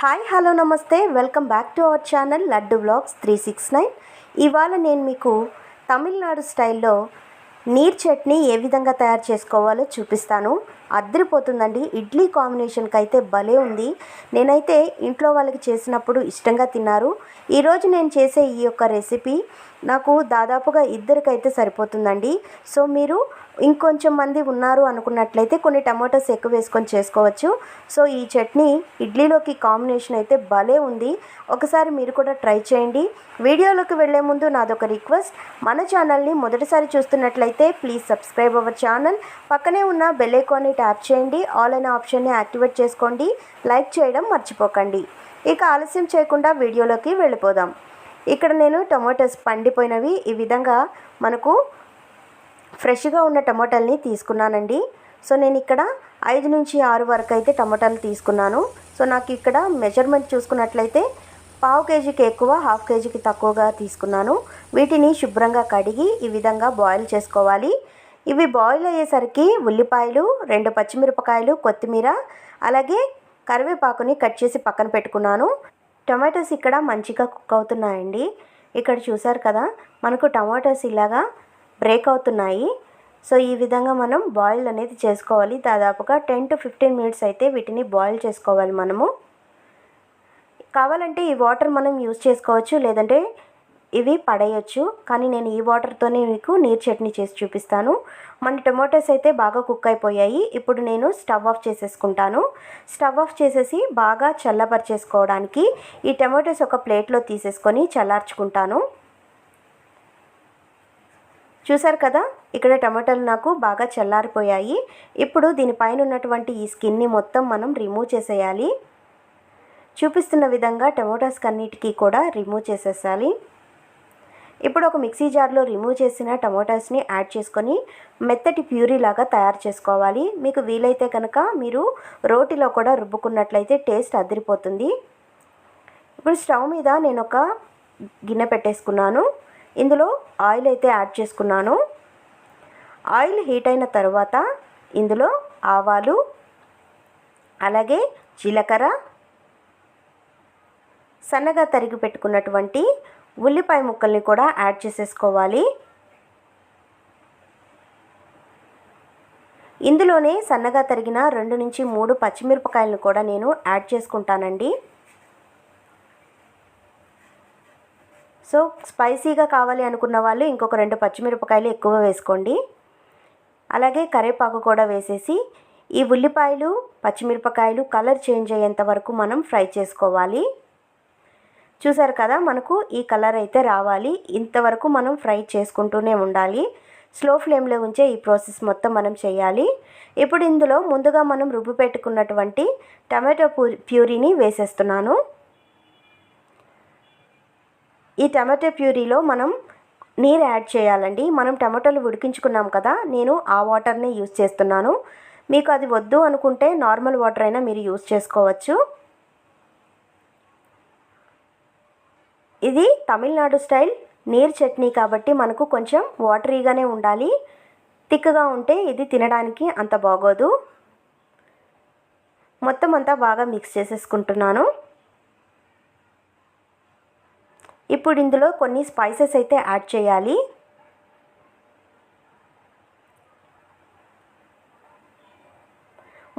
Hi hello namaste. Welcome back to our channel Laddu blogs three six nine. ఇవాళ నేను మీకు తమిళనాడు స్టైల్లో నీర్ చట్నీ ఏ విధంగా తయారు చేసుకోవాలో చూపిస్తాను. అద్దరిపోతుందండి. ఇడ్లీ కాంబినేషన్కి అయితే భలే ఉంది. నేనైతే ఇంట్లో వాళ్ళకి చేసినప్పుడు ఇష్టంగా తిన్నారు. ఈరోజు నేను చేసే ఈ యొక్క రెసిపీ నాకు దాదాపుగా ఇద్దరికైతే సరిపోతుందండి. సో మీరు ఇంకొంచెం మంది ఉన్నారు అనుకున్నట్లయితే కొన్ని టమాటోస్ ఎక్కువ వేసుకొని చేసుకోవచ్చు. సో ఈ చట్నీ ఇడ్లీలోకి కాంబినేషన్ అయితే భలే ఉంది. ఒకసారి మీరు కూడా ట్రై చేయండి. వీడియోలోకి వెళ్ళే ముందు నాదొక రిక్వెస్ట్. మన ఛానల్ని మొదటిసారి చూస్తున్నట్లయితే ప్లీజ్ సబ్స్క్రైబ్ అవర్ ఛానల్. పక్కనే ఉన్న బెల్ ఐకాన్ని ట్యాప్ చేయండి. ఆల్ అనే ఆప్షన్ని యాక్టివేట్ చేసుకోండి. లైక్ చేయడం మర్చిపోకండి. ఇక ఆలస్యం చేయకుండా వీడియోలోకి వెళ్ళిపోదాం. ఇక్కడ నేను టొమాటోస్ పండిపోయినవి. ఈ విధంగా మనకు ఫ్రెష్గా ఉన్న టమాటాలని తీసుకున్నానండి. సో నేను ఇక్కడ ఐదు నుంచి ఆరు వరకు అయితే టమాటాలు తీసుకున్నాను. సో నాకు ఇక్కడ మెజర్మెంట్ చూసుకున్నట్లయితే పావు కేజీకి ఎక్కువ హాఫ్ కేజీకి తక్కువగా తీసుకున్నాను. వీటిని శుభ్రంగా కడిగి ఈ విధంగా బాయిల్ చేసుకోవాలి. ఇవి బాయిల్ అయ్యేసరికి ఉల్లిపాయలు రెండు పచ్చిమిరపకాయలు కొత్తిమీర అలాగే కరివేపాకుని కట్ చేసి పక్కన పెట్టుకున్నాను. టమాటోస్ ఇక్కడ మంచిగా కుక్ అవుతున్నాయండి. ఇక్కడ చూసారు కదా మనకు టమాటోస్ ఇలాగా బ్రేక్ అవుతున్నాయి. సో ఈ విధంగా మనం బాయిల్ అనేది చేసుకోవాలి. దాదాపుగా టెన్ టు ఫిఫ్టీన్ మినిట్స్ అయితే వీటిని బాయిల్ చేసుకోవాలి మనము. కావాలంటే ఈ వాటర్ మనం యూజ్ చేసుకోవచ్చు లేదంటే ఇవి పడేయచ్చు. కానీ నేను ఈ వాటర్తోనే మీకు నీరు చట్నీ చేసి చూపిస్తాను. మన టొమాటోస్ అయితే బాగా కుక్ అయిపోయాయి. ఇప్పుడు నేను స్టవ్ ఆఫ్ చేసేసుకుంటాను. స్టవ్ ఆఫ్ చేసేసి బాగా చల్లపరిచేసుకోవడానికి ఈ టొమాటోస్ ఒక ప్లేట్లో తీసేసుకొని చల్లార్చుకుంటాను. చూసారు కదా ఇక్కడ టమాటాలు నాకు బాగా చల్లారిపోయాయి. ఇప్పుడు దీనిపైన ఉన్నటువంటి ఈ స్కిన్ని మొత్తం మనం రిమూవ్ చేసేయాలి. చూపిస్తున్న విధంగా టమోటాస్ కన్నిటికీ కూడా రిమూవ్ చేసేసాలి. ఇప్పుడు ఒక మిక్సీ జార్లో రిమూవ్ చేసిన టమోటాస్ని యాడ్ చేసుకొని మెత్తటి ప్యూరీ లాగా తయారు చేసుకోవాలి. మీకు వీలైతే కనుక మీరు రోటిలో కూడా రుబ్బుకున్నట్లయితే టేస్ట్ అదిరిపోతుంది. ఇప్పుడు స్టవ్ మీద నేను ఒక గిన్నె పెట్టేసుకున్నాను. ఇందులో ఆయిల్ అయితే యాడ్ చేసుకున్నాను. ఆయిల్ హీట్ అయిన తర్వాత ఇందులో ఆవాలు అలాగే జీలకర్ర సన్నగా తరిగి పెట్టుకున్నటువంటి ఉల్లిపాయ ముక్కల్ని కూడా యాడ్ చేసేసుకోవాలి. ఇందులోనే సన్నగా తరిగిన రెండు నుంచి మూడు పచ్చిమిరపకాయలను కూడా నేను యాడ్ చేసుకుంటానండి. సో స్పైసీగా కావాలి అనుకున్న వాళ్ళు ఇంకొక రెండు పచ్చిమిరపకాయలు ఎక్కువ వేసుకోండి. అలాగే కరివేపాకు కూడా వేసేసి ఈ ఉల్లిపాయలు పచ్చిమిరపకాయలు కలర్ చేంజ్ అయ్యేంత వరకు మనం ఫ్రై చేసుకోవాలి. చూసారు కదా మనకు ఈ కలర్ అయితే రావాలి. ఇంతవరకు మనం ఫ్రై చేసుకుంటూనే ఉండాలి. స్లో ఫ్లేమ్లో ఉంచే ఈ ప్రాసెస్ మొత్తం మనం చేయాలి. ఇప్పుడు ఇందులో ముందుగా మనం రుబ్బు పెట్టుకున్నటువంటి టమాటో ప్యూరీని వేసేస్తున్నాను. ఈ టమాటో ప్యూరీలో మనం నీరు యాడ్ చేయాలండి. మనం టమాటోలు ఉడికించుకున్నాం కదా నేను ఆ వాటర్ని యూస్ చేస్తున్నాను. మీకు అది వద్దు అనుకుంటే నార్మల్ వాటర్ అయినా మీరు యూస్ చేసుకోవచ్చు. ఇది తమిళనాడు స్టైల్ నీరు చట్నీ కాబట్టి మనకు కొంచెం వాటరీగానే ఉండాలి. థిక్గా ఉంటే ఇది తినడానికి అంత బాగోదు. మొత్తం అంతా బాగా మిక్స్ చేసేసుకుంటున్నాను. ఇప్పుడు ఇందులో కొన్ని స్పైసెస్ అయితే యాడ్ చేయాలి.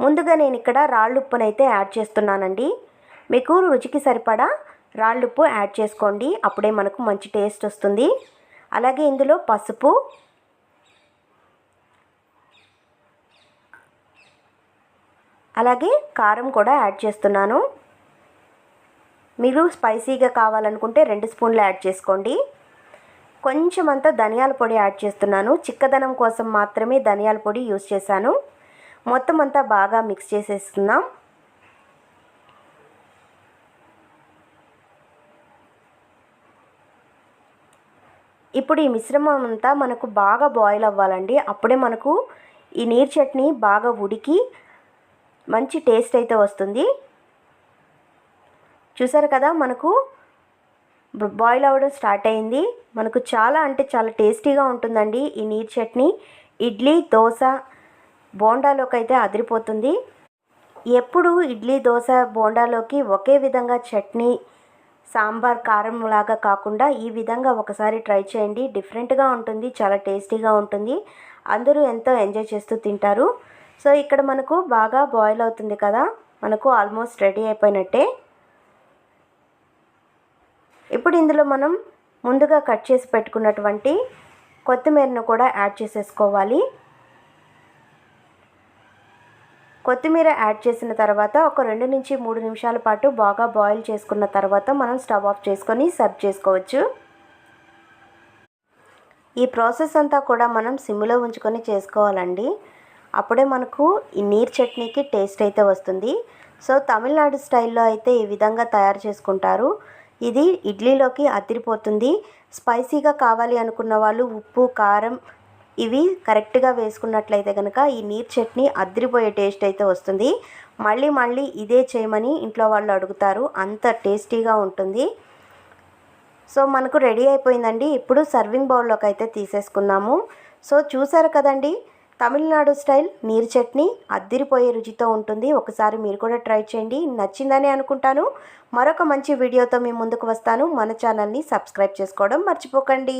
ముందుగా నేను ఇక్కడ రాళ్ళుప్పునైతే యాడ్ చేస్తున్నానండి. మీకు రుచికి సరిపడా రాళ్ళుప్పు యాడ్ చేసుకోండి. అప్పుడే మనకు మంచి టేస్ట్ వస్తుంది. అలాగే ఇందులో పసుపు. అలాగే కారం కూడా యాడ్ చేస్తున్నాను. మీరు స్పైసీగా కావాలనుకుంటే రెండు స్పూన్లు యాడ్ చేసుకోండి. కొంచెం అంతా ధనియాల పొడి యాడ్ చేస్తున్నాను. చిక్కదనం కోసం మాత్రమే ధనియాల పొడి యూస్ చేశాను. మొత్తం అంతా బాగా మిక్స్ చేసేస్తున్నాం ఇప్పుడు ఈ మిశ్రమం అంతా మనకు బాగా బాయిల్ అవ్వాలండి. అప్పుడే మనకు ఈ నీరు చట్నీ బాగా ఉడికి మంచి టేస్ట్ అయితే వస్తుంది. చూసారు కదా మనకు బాయిల్ అవ్వడం స్టార్ట్ అయింది. మనకు చాలా అంటే చాలా టేస్టీగా ఉంటుందండి ఈ నీరు చట్నీ. ఇడ్లీ దోశ బోండాలోకి అయితే అదిరిపోతుంది. ఎప్పుడు ఇడ్లీ దోశ బోండాలోకి ఒకే విధంగా చట్నీ సాంబార్ కారం లాగా కాకుండా ఈ విధంగా ఒకసారి ట్రై చేయండి. డిఫరెంట్గా ఉంటుంది చాలా టేస్టీగా ఉంటుంది. అందరూ ఎంతో ఎంజాయ్ చేస్తూ తింటారు. సో ఇక్కడ మనకు బాగా బాయిల్ అవుతుంది కదా మనకు ఆల్మోస్ట్ రెడీ అయిపోయినట్టే. ఇప్పుడు ఇందులో మనం ముందుగా కట్ చేసి పెట్టుకున్నటువంటి కొత్తిమీరను కూడా యాడ్ చేసేసుకోవాలి. కొత్తిమీర యాడ్ చేసిన తర్వాత ఒక రెండు నుంచి మూడు నిమిషాల పాటు బాగా బాయిల్ చేసుకున్న తర్వాత మనం స్టవ్ ఆఫ్ చేసుకొని సర్వ్ చేసుకోవచ్చు. ఈ ప్రాసెస్ అంతా కూడా మనం సిమ్లో ఉంచుకొని చేసుకోవాలండి. అప్పుడే మనకు ఈ నీరు చట్నీకి టేస్ట్ అయితే వస్తుంది. సో తమిళనాడు స్టైల్లో అయితే ఈ విధంగా తయారు చేసుకుంటారు. ఇది ఇడ్లీలోకి అదిరిపోతుంది. స్పైసీగా కావాలి అనుకున్న వాళ్ళు ఉప్పు కారం ఇవి కరెక్ట్గా వేసుకున్నట్లయితే కనుక ఈ నీరు చట్నీ అదిరిపోయే టేస్ట్ అయితే వస్తుంది. మళ్ళీ మళ్ళీ ఇదే చేయమని ఇంట్లో వాళ్ళు అడుగుతారు. అంత టేస్టీగా ఉంటుంది. సో మనకు రెడీ అయిపోయిందండి. ఇప్పుడు సర్వింగ్ బౌల్లోకి అయితే తీసేసుకుందాము సో చూసారు కదండి? తమిళనాడు స్టైల్ నీరు చట్నీ అద్దిరిపోయే రుచితో ఉంటుంది. ఒకసారి మీరు కూడా ట్రై చేయండి. నచ్చిందని అనుకుంటాను. మరొక మంచి వీడియోతో మీ ముందుకు వస్తాను. మన ఛానల్ని సబ్స్క్రైబ్ చేసుకోవడం మర్చిపోకండి.